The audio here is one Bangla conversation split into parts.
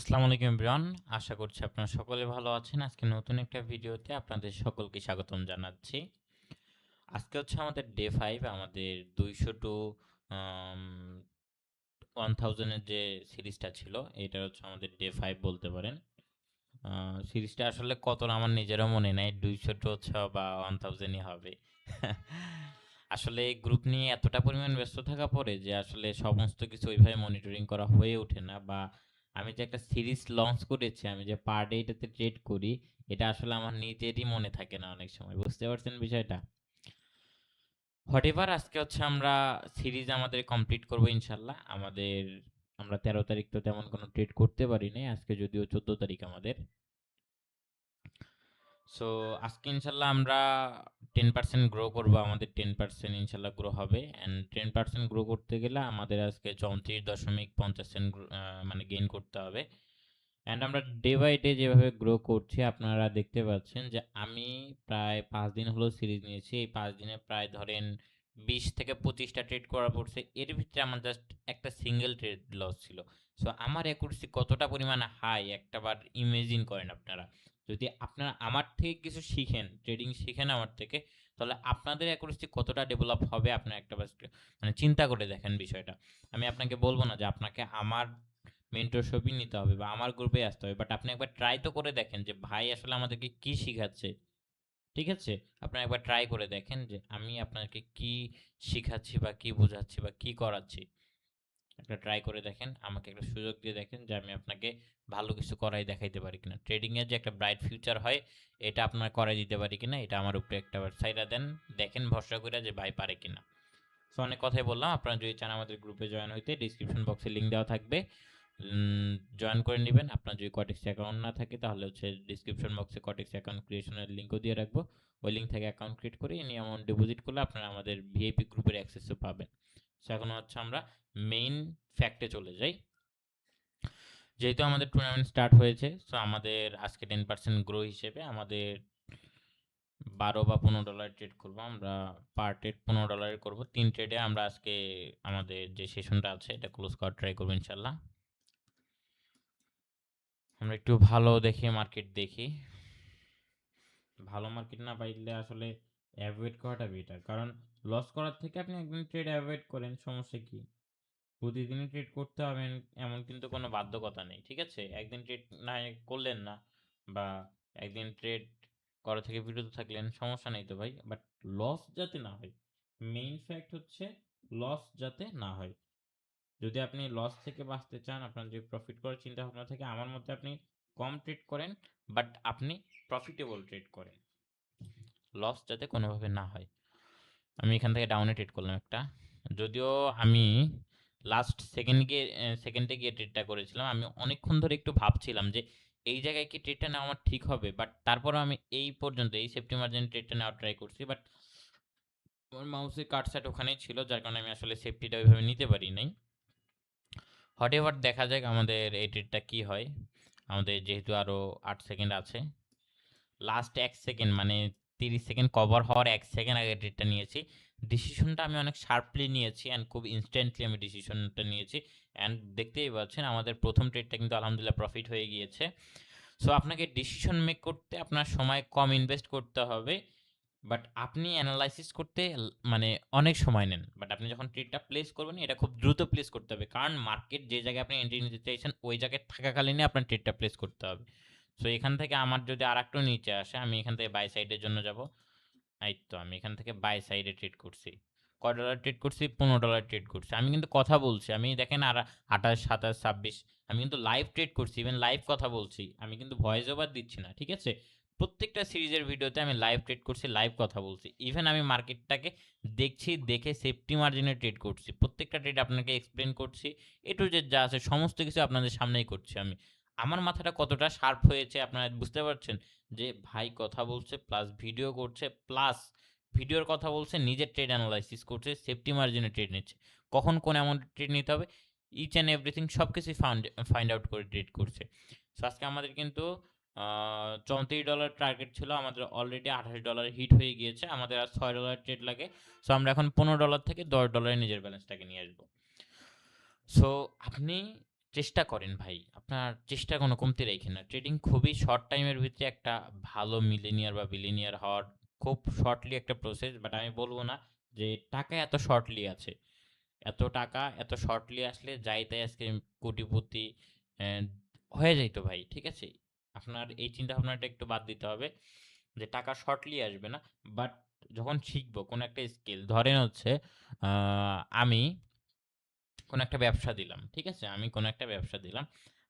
আসসালামু আলাইকুম এভরিওয়ান। আশা করছি আপনারা সকলে ভালো আছেন। আজকে নতুন একটা ভিডিওতে আপনাদের সকলকে স্বাগতম জানাচ্ছি। আজকে হচ্ছে আমাদের ডে ফাইভ আমাদের দুইশো টু ওয়ান থাউজেন্ডের যে সিরিজটা ছিল, এটা হচ্ছে আমাদের ডে ফাইভ বলতে পারেন। সিরিজটা আসলে কতটা আমার নিজেরও মনে নেই, দুইশো টু হচ্ছে বা ওয়ান থাউজেন্ডই হবে। আসলে গ্রুপ নিয়ে এতটা পরিমাণ ব্যস্ত থাকা পরে যে আসলে সমস্ত কিছু ওইভাবে মনিটরিং করা হয়ে ওঠে না বা আমি যে একটা সিরিজ লঞ্চ করেছি, আমি যে পার ডে এটাতে ট্রেড করি, এটা আসলে আমার নিজেরই মনে থাকে না অনেক সময়। বুঝতে পারছেন বিষয়টা? হোয়াট এভার আজকে হচ্ছে আমরা সিরিজ আমাদের কমপ্লিট করব ইনশাল্লাহ। আমাদের, আমরা তেরো তারিখ তো তেমন কোনো ট্রেড করতে পারি নাই। আজকে যদিও চোদ্দ তারিখ আমাদের। সো আজকে ইনশাল্লাহ আমরা টেন পার্সেন্ট গ্রো করব, আমাদের টেন পার্সেন্ট ইনশাল্লাহ গ্রো হবে। অ্যান্ড টেন পার্সেন্ট গ্রো করতে গেলে আমাদের আজকে চৌত্রিশ দশমিক পঞ্চাশ সেন্ট মানে গেইন করতে হবে। অ্যান্ড আমরা ডে বাই ডে যেভাবে গ্রো করছি, আপনারা দেখতে পাচ্ছেন যে আমি প্রায় পাঁচ দিন হলো সিরিজ নিয়েছি। এই পাঁচ দিনে প্রায় ধরেন বিশ থেকে পঁচিশটা ট্রেড করা পড়ছে। এর ভিতরে আমার জাস্ট একটা সিঙ্গেল ট্রেড লস ছিল। সো আমার অ্যাকুরেসি কতটা পরিমাণ হাই একটাবার ইমেজিন করেন আপনারা। যদি আপনারা আমার থেকে কিছু শিখেন ট্রেডিং শিখেন আমার থেকে, তাহলে আপনাদের অ্যাকুরেসি কতটা ডেভেলপ হবে আপনার একটা মানে চিন্তা করে দেখেন বিষয়টা। আমি আপনাকে বলব না যে আপনাকে আমার মেন্টরশিপই নিতে হবে বা আমার গ্রুপে আসতে হবে বাট আপনি একবার ট্রাই তো করে দেখেন যে ভাই আসলে আমাদেরকে কি শিখাচ্ছে। ঠিক আছে? আপনারা একবার ট্রাই করে দেখেন যে আমি আপনাকে কি শিখাচ্ছি বা কি বোঝাচ্ছি বা কি করাচ্ছি। একটা ট্রাই করে দেখেন, আমাকে একটা সুযোগ দিয়ে দেখেন যে আমি আপনাকে ভালো কিছু করাই দেখাইতে পারি কিনা। ট্রেডিংয়ের যে একটা ব্রাইট ফিউচার হয়, এটা আপনার করাই দিতে পারি কিনা, এটা আমার উপরে একটা সাইডা দেন, দেখেন ভরসা করে যে ভাই পারে কিনা। সো অনেক কথাই বললাম, আপনারা যদি চান আমাদের গ্রুপে জয়েন হইতে ডিসক্রিপশন বক্সে লিঙ্ক দেওয়া থাকবে। জয়েন করে নেবেন, আপনার যদি কটেক্স অ্যাকাউন্ট না থাকে, তাহলে হচ্ছে ডিসক্রিপশন বক্সে কটেক্স অ্যাকাউন্ট ক্রিয়েশনের লিঙ্কও দিয়ে রাখব। ওই লিঙ্ক থেকে অ্যাকাউন্ট ক্রিয়েট করে, এই অ্যামাউন্ট ডিপোজিট করলে আপনারা আমাদের ভিআইপি গ্রুপের অ্যাক্সেসও পাবেন। এখন হচ্ছে আমরা মেইন ফ্যাক্টে চলে যাই। যেহেতু আমাদের টুর্নামেন্ট স্টার্ট হয়েছে সো আমাদের আজকে টেন পার্সেন্ট গ্রো হিসেবে আমাদের বারো বা পনেরো ডলার ট্রেড করব। আমরা পার ট্রেড পনেরো ডলারের করব। তিন ট্রেডে আমরা আজকে আমাদের যে সেশনটা আছে, এটা ক্লোজ করার ট্রাই করব ইনশাল্লাহ আমরা একটু ভালো দেখে মার্কেট দেখি। ভালো মার্কেট না পাইলে আসলে অ্যাভয়েড করাটা বেটার কারণ লস করার থেকে আপনি একদিন ট্রেড অ্যাভয়েড করেন, সমস্যা কি? প্রতিদিনই ট্রেড করতে হবেন এমন কিন্তু কোনো বাধ্যকতা নেই, ঠিক আছে? একদিন ট্রেড না করলেন না বা একদিন ট্রেড করা থেকে বিরত থাকলেন, সমস্যা নেই তো ভাই। বাট লস যাতে না হয় মেইন ফ্যাক্ট হচ্ছে লস যাতে না হয়। যদি আপনি লস থেকে বাঁচতে চান, আপনার যে প্রফিট করার চিন্তা ভাবনা থেকে, আমার মতে আপনি কম ট্রেড করেন বাট আপনি প্রফিটেবল ট্রেড করেন। লস যাতে কোনোভাবে না হয়। আমি এখান থেকে ডাউনে ট্রেড করলাম একটা। যদিও আমি লাস্ট সেকেন্ড গিয়ে সেকেন্ডে গিয়ে ট্রেডটা করেছিলাম, আমি অনেকক্ষণ ধরে একটু ভাবছিলাম যে এই জায়গায় কি ট্রেডটা নেওয়া আমার ঠিক হবে? বাট তারপরও আমি এই পর্যন্ত, এই সেফটি মার্জিন ট্রেডটা নেওয়ার ট্রাই করছি। বাট আমার মাউসের কাটসাট ওখানেই ছিল, যার কারণে আমি আসলে সেফটিটা ওইভাবে নিতে পারি নাই। হট এভার দেখা যাক আমাদের এই ট্রেডটা কী হয়। আমাদের যেহেতু আরও আট সেকেন্ড আছে। লাস্ট এক সেকেন্ড মানে তিরিশ সেকেন্ড কভার হওয়ার এক সেকেন্ড আগে ট্রেডটা নিয়েছি। ডিসিশনটা আমি অনেক শার্পলি নিয়েছি অ্যান্ড খুব ইনস্ট্যান্টলি আমি ডিসিশনটা নিয়েছি। অ্যান্ড দেখতেই পাচ্ছেন, আমাদের প্রথম ট্রেডটা কিন্তু আলহামদুলিল্লাহ প্রফিট হয়ে গিয়েছে। সো আপনাকে ডিসিশন মেক করতে আপনার সময় কম ইনভেস্ট করতে হবে। বাট আপনি অ্যানালাইসিস করতে মানে অনেক সময় নেন। বাট আপনি যখন ট্রেডটা প্লেস করবেন, এটা খুব দ্রুত প্লেস করতে হবে। কারণ মার্কেট যে জায়গায় আপনি এন্ট্রি নিতে চাইছেন, ওই জায়গায় থাকাকালীনই আপনার ট্রেডটা প্লেস করতে হবে। সো এখান থেকে আমার যদি আর একটু নিচে আসে, আমি এখান থেকে বাই সাইডের জন্য যাব। এই তো, আমি এখান থেকে বাই সাইডে ট্রেড করছি। কয় ডলার ট্রেড করছি? পনেরো ডলার ট্রেড করছি। আমি কিন্তু কথা বলছি। আমি দেখেন আর আঠাশ, সাতাশ, ছাব্বিশ, আমি কিন্তু লাইভ ট্রেড করছি। ইভেন লাইভ কথা বলছি। আমি কিন্তু ভয়েস ওভার দিচ্ছি না, ঠিক আছে? প্রত্যেকটা সিরিজের ভিডিওতে আমি লাইভ ট্রেড করছি লাইভ কথা বলছি। ইভেন আমি মার্কেটটাকে দেখছি, দেখে সেফটি মার্জিনে ট্রেড করছি। প্রত্যেকটা ট্রেড আপনাকে এক্সপ্লেন করছি। এ টু জেড যা আছে, সমস্ত কিছু আপনাদের সামনেই করছি আমি। আমার মাথাটা কতটা শার্প হয়েছে আপনারা বুঝতে পারছেন? যে ভাই কথা বলছে প্লাস ভিডিও করছে প্লাস ভিডিওর কথা বলছে, নিজের ট্রেড অ্যানালাইসিস করছে সেফটি মার্জিনে ট্রেড নিচ্ছে। কখন কোন অ্যামাউন্টে ট্রেড নিতে হবে? ইচ অ্যান্ড এভরিথিং সব কিছুই ফাউন্ড ফাইন্ড আউট করে ট্রেড করছে। সো আজকে আমাদের কিন্তু চৌত্রিশ ডলার টার্গেট ছিল, আমাদের অলরেডি আঠাশ ডলার হিট হয়ে গিয়েছে, আমাদের আর ছয় ডলার ট্রেড লাগে। সো আমরা এখন পনেরো ডলার থেকে দশ ডলারে নিজের ব্যালেন্সটাকে নিয়ে আসব। সো আপনি চেষ্টা করেন ভাই। আপনার চেষ্টা কোনো কমতি রাইখেন না। ট্রেডিং খুবই শর্ট টাইমের ভিতরে একটা ভালো মিলেনিয়ার বা বিলিনিয়ার হওয়ার খুব শর্টলি একটা প্রসেস। বাট আমি বলব না যে টাকা এত শর্টলি আছে। এত টাকা এত শর্টলি আসলে যাই তাই আজকে কোটিপতি হয়ে যাইত ভাই। ঠিক আছে? আপনার এই চিন্তা ভাবনাটা একটু বাদ দিতে হবে। যে টাকা শর্টলি আসবে না। বাট যখন শিখব কোনো একটা স্কিল ধরেন হচ্ছে আমি কোনো একটা ব্যবসা দিলাম। ঠিক আছে? আমি কোনো একটা ব্যবসা দিলাম।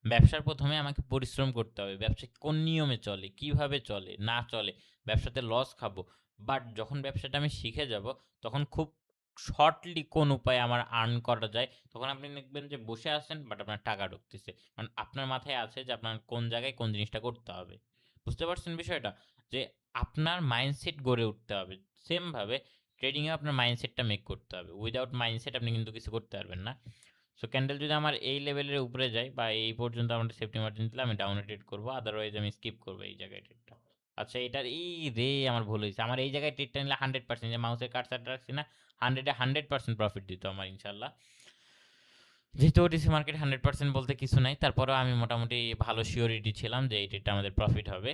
ব্যবসার ১ম এ আমাকে পরিশ্রম করতে হবে। ব্যবসা কোন নিয়মে চলে, কীভাবে চলে, না চলে, ব্যবসাতে লস খাব। বাট যখন ব্যবসাটা আমি শিখে যাব, তখন খুব শর্টলি কোন উপায়ে আমার আর্ন করা যায়, তখন আপনি দেখবেন যে বসে আছেন বাট আপনার টাকা ঢুকতেছে। কারণ আপনার মাথায় আছে যে আপনার কোন জায়গায় কোন জিনিসটা করতে হবে। বুঝতে পারছেন বিষয়টা? যে আপনার মাইন্ডসেট গড়ে উঠতে হবে। সেম ভাবে ট্রেডিং আপনার মাইন্ডসেটটা মেক করতে হবে। উইদাউট মাইন্ডসেট আপনি কিন্তু কিছু করতে পারবেন না। সো ক্যান্ডেল যদি আমার এই লেভেলের উপরে যায় বা এই পর্যন্ত আমার সেফটি মার্জিন দিলে আমি ডাউনে ট্রেড করব। আদারওয়াইজ আমি স্কিপ করব এই জায়গায় ট্রেডটা। আচ্ছা এটার ইরে! আমার ভুল হয়েছে আমার এই জায়গায় ট্রেডটা নিলে 100% যে মাউসের কার্সারটা রাখছি না? হান্ড্রেডে হান্ড্রেড পার্সেন্ট প্রফিট দিত আমার ইনশাল্লাহ যেহেতু ওটিসি মার্কেট 100% বলতে কিছু নাই। তারপরেও আমি মোটামুটি ভালো সিউরিটি ছিলাম যে এই ট্রেডটা আমাদের প্রফিট হবে।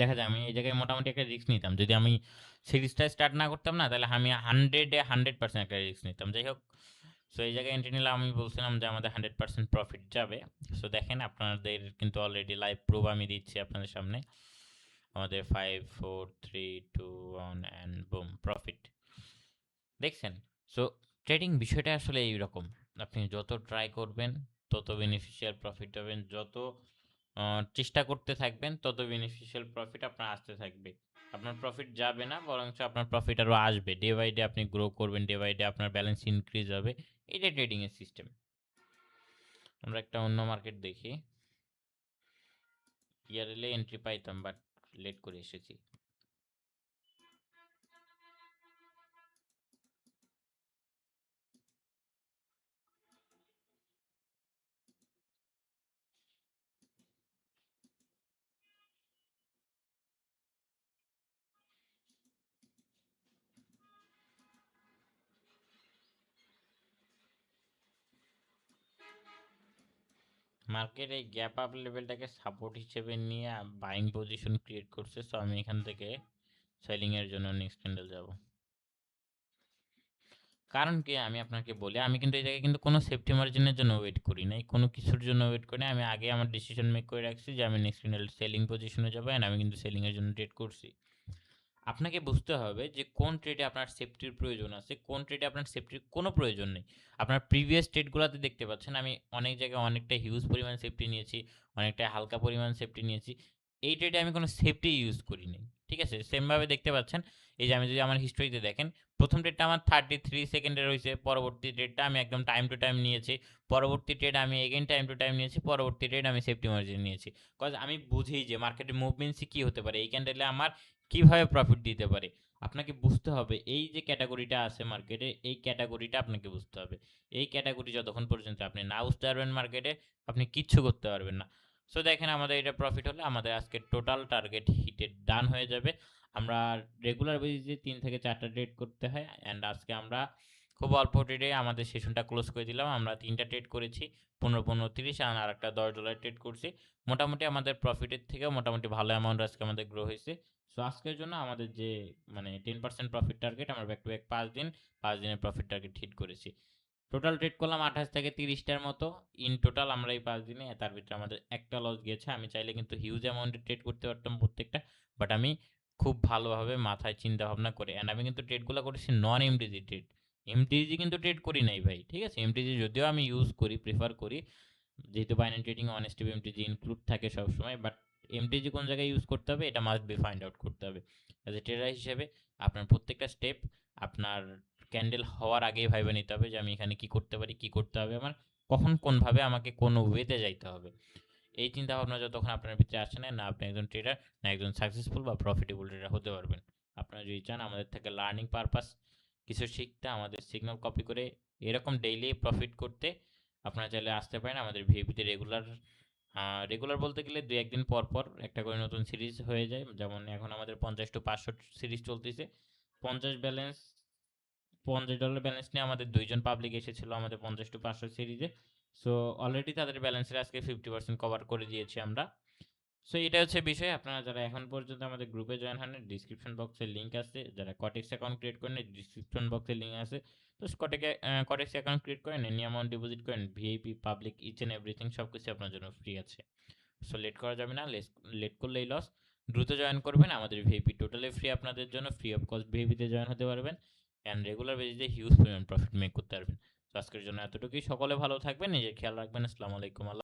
দেখা যায় আমি এই জায়গায় মোটামুটি একটা রিস্ক নিতাম। যদি আমি সিরিজটা স্টার্ট না করতাম না তাহলে আমি 100 এ 100% একটা রিস্ক নিতাম। যাই হোক সো এই জায়গায় এন্ট্রি নিলে আমি বলছিলাম যে আমাদের 100% প্রফিট যাবে। সো দেখেন আপনাদের কিন্তু অলরেডি লাইভ প্রুফ আমি দিচ্ছি আপনাদের সামনে। আমাদের 5, 4, 3, 2, 1 অ্যান্ড বুম প্রফিট। দেখছেন? সো ট্রেডিং বিষয়টা আসলে এইরকম। আপনি যত ট্রাই করবেন তত বেনিফিশিয়াল প্রফিট পাবেন। যত চেষ্টা করতে থাকবেন, তত বেনিফিশিয়াল প্রফিট আপনার আসতে থাকবে। আপনার প্রফিট যাবে না, বরঞ্চ আপনার প্রফিট আরও আসবে। ডে বাই ডে আপনি গ্রো করবেন। ডে বাই ডে আপনার ব্যালেন্স ইনক্রিজ হবে। এটা ট্রেডিংয়ের সিস্টেম। আমরা একটা অন্য মার্কেট দেখি। ইয়ারলি এন্ট্রি পাইতাম বাট লেট করে এসেছি। মার্কেট এই গ্যাপ আপ লেভেলটাকে সাপোর্ট হিসেবে নিয়ে বাইং পজিশন ক্রিয়েট করছে। সো আমি এখান থেকে সেলিং এর জন্য নেক্সট ক্যান্ডেল যাব। কারণ কি আমি আপনাকে বলি, আমি কিন্তু এই জায়গায় কিন্তু কোনো সেফটি মার্জিনের জন্য ওয়েট করি নাই। কোনো কিছুর জন্য ওয়েট করি। আমি আগে আমার ডিসিশন মেক করে রাখছি যে আমি নেক্সট ক্যান্ডেল সেলিং পজিশনে যাব অ্যান্ড আমি কিন্তু সেলিং এর জন্য ট্রেড করছি। আপনাকে বুঝতে হবে যে কোন ট্রেডে আপনার সেফটির প্রয়োজন আছে, কোন ট্রেডে আপনার সেফটির কোনো প্রয়োজন নেই। আপনার প্রিভিয়াস ট্রেডগুলাতে দেখতে পাচ্ছেন আমি অনেক জায়গায় অনেকটা হিউজ পরিমাণ সেফটি নিয়েছি, অনেকটা হালকা পরিমাণ সেফটি নিয়েছি। এই ট্রেডে আমি কোনো সেফটি ইউজ করি নাই। ঠিক আছে? সেমভাবে দেখতে পাচ্ছেন এই যে আমি যদি আমার হিস্টরিতে দেখেন, প্রথম ট্রেডটা আমার 33 সেকেন্ডের হইছে। পরবর্তী ট্রেডটা আমি একদম টাইম টু টাইম নিয়েছি। পরবর্তী ট্রেড আমি এগেইন টাইম টু টাইম নিয়েছি। পরবর্তী ট্রেড আমি সেফটি মার্জিন নিয়েছি। কজ আমি বুঝি যে মার্কেটের মুভমেন্টসই কী হতে পারে। এই ক্যান্ডেলে আমার কীভাবে প্রফিট দিতে পারে। আপনাকে বুঝতে হবে এই যে ক্যাটাগরিটা আছে মার্কেটে, এই ক্যাটাগরিটা আপনাকে বুঝতে হবে। এই ক্যাটাগরি যতক্ষণ পর্যন্ত আপনি না বুঝতে পারবেন মার্কেটে, আপনি কিচ্ছু করতে পারবেন না। সো দেখেন আমাদের এটা প্রফিট হলে আমাদের আজকে টোটাল টার্গেট হিটেড ডান হয়ে যাবে। আমরা রেগুলার বেসিসে তিন থেকে ৪ টা ট্রেড করতে হয় অ্যান্ড আজকে আমরা খুব অল্প ট্রেডে আমাদের সেশনটা ক্লোজ করে দিলাম। আমরা ৩ টা ট্রেড করেছি। ১৫, ১৫, ৩০ আর আরেকটা $১০ ট্রেড করছি। মোটামুটি আমাদের প্রফিটের থেকেও মোটামুটি ভালো অ্যামাউন্ট আজকে আমাদের গ্রো হইছে। সো আজকের জন্য আমাদের যে মানে 10% প্রফিট টার্গেট আমরা ব্যাক টু ব্যাক ৫ দিন, পাঁচ দিনের প্রফিট টার্গেট হিট করেছি। টোটাল ট্রেড করলাম ২৮ থেকে তিরিশটার মতো। ইন টোটাল আমরা এই ৫ দিনে তার ভিতরে আমাদের একটা লস গিয়েছে। আমি চাইলে কিন্তু হিউজ অ্যামাউন্টে ট্রেড করতে পারতাম প্রত্যেকটা। বাট আমি খুব ভালোভাবে মাথায় চিন্তা ভাবনা করে অ্যান্ড আমি কিন্তু ট্রেডগুলো করেছি নন এমটিজি ট্রেড। এমটিজি কিন্তু ট্রেড করি নাই ভাই। ঠিক আছে? এমটিজি যদিও আমি ইউজ করি, প্রেফার করি। যেহেতু বাইন্যান্স ট্রেডিং অনেস্টিভ অনেস্টি এমটিজি ইনক্লুড থাকে সবসময়। বাট এমটিজি কোন জায়গায় ইউজ করতে হবে এটা মাস্ট বি ফাইন্ড আউট করতে হবে। অ্যাজ এ ট্রেডার হিসেবে আপনার প্রত্যেকটা স্টেপ আপনার ক্যান্ডেল হওয়ার আগেই ভাইবা নিতে হবে যে আমি এখানে কি করতে পারি, কি করতে হবে আমার, কখন কোনভাবে আমাকে কোন ওয়েতে যাইতে হবে। এই চিন্তা ভাবনা যতক্ষণ আপনার ভিতরে আসে না, না আপনি একজন ট্রেডার, না একজন সাকসেসফুল বা প্রফিটেবল ট্রেডার হতে পারবেন। আপনারা যদি চান আমাদের থেকে লার্নিং পারপাস কিছু শিখতে, আমাদের সিগন্যাল কপি করে এরকম ডেইলি প্রফিট করতে আপনারা চাইলে আসতে পারেন আমাদের ভিআইপিতে রেগুলার রেগুলার বলতে গেলে ২-১ পর, পর একটা করে নতুন সিরিজ হয়ে যায়। যেমন এখন আমাদের ৫০ টু ৫০০ সিরিজ চলতেছে। ৫০ ব্যালেন্স $৫০ ব্যালেন্স নিয়ে আমাদের দুইজন পাবলিক এসেছিল আমাদের ৫০ টু ৫০০ সিরিজে। সো অলরেডি তাদের ব্যালেন্সের আজকে ফিফটি পার্সেন্ট কভার করে দিয়েছি আমরা সো এটা হচ্ছে বিষয় আপনারা যারা এখন পর্যন্ত আমাদের গ্রুপে জয়েন হন ডিসক্রিপশন বক্সে লিঙ্ক আছে যারা কটেক্স অ্যাকাউন্ট ক্রিয়েট করেন ডিসক্রিপশন বক্সে লিঙ্ক আছে তো কটেকে কটেক্স অ্যাকাউন্ট ক্রিয়েট করেন এনি অ্যামাউন্ট ডিপোজিট করেন VIP public each and everything সব কিছু আপনার জন্য ফ্রি আছে। সো লেট করা যাবে না লেট করলেই লস দ্রুত জয়েন করবেন, আমাদের ভিআইপি টোটালি ফ্রি আপনাদের জন্য ফ্রি অফ কস্ট ভিআইপিতে জয়েন হতে পারবেন। অ্যান্ড রেগুলার বেসিসে হিউজ পরিমাণ প্রফিট মেক করতে পারবেন। তো আজকের জন্য এতটুকুই। সকলে ভালো থাকবেন, নিজের খেয়াল রাখবেন। আসসালামু আলাইকুম, আল্লাহ